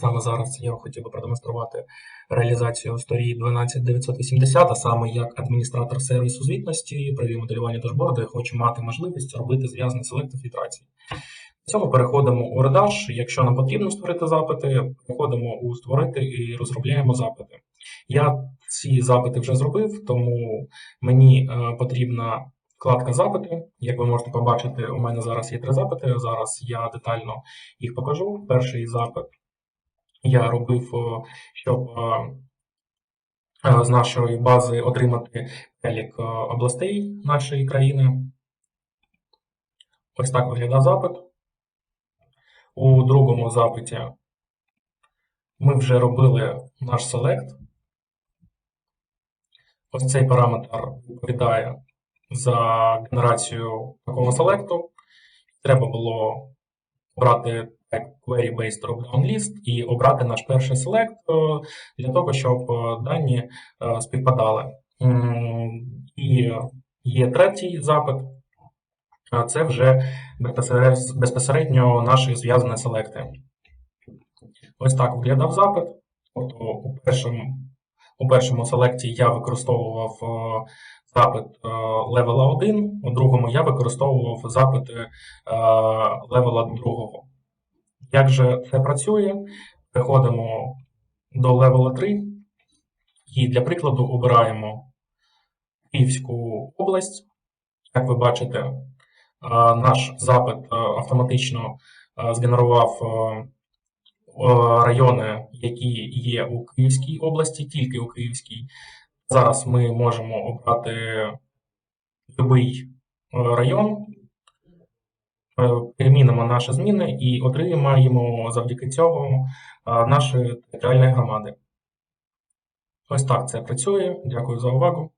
Саме зараз я хотів би продемонструвати реалізацію сторії 12980, а саме як адміністратор сервісу звітності при моделюванні дашборду я хочу мати можливість робити зв'язаний селект фільтрації. В цьому переходимо у редаж. Якщо нам потрібно створити запити, переходимо у створити і розробляємо запити. Я ці запити вже зробив, тому мені е, потрібна вкладка запити. Як ви можете побачити, у мене зараз є три запити. Зараз я детально їх покажу. Перший запит я робив, е, щоб е, е, з нашої бази отримати перелік областей нашої країни. Ось так виглядав запит. У другому запиті ми вже робили наш селект. Ось цей параметр відповідає за генерацію такого селекту. Треба було обрати type query-based drop-down list і обрати наш перший селект е, для того, щоб е, дані е, співпадали. І є третій запит. Це вже безпосередньо наші зв'язані селекти. Ось так виглядав запит. Тобто у першому, у першому селекті я використовував е, запит е, левела 1, у другому я використовував запити е, левела 2. Як же це працює? Переходимо до левела 3 і для прикладу обираємо Київську область. Як ви бачите, наш запит автоматично згенерував райони, які є у Київській області, тільки у Київській. Зараз ми можемо обрати будь-який район, е, перемінимо наші зміни і отримаємо завдяки цьому е, наші територіальні громади. Ось так це працює. Дякую за увагу.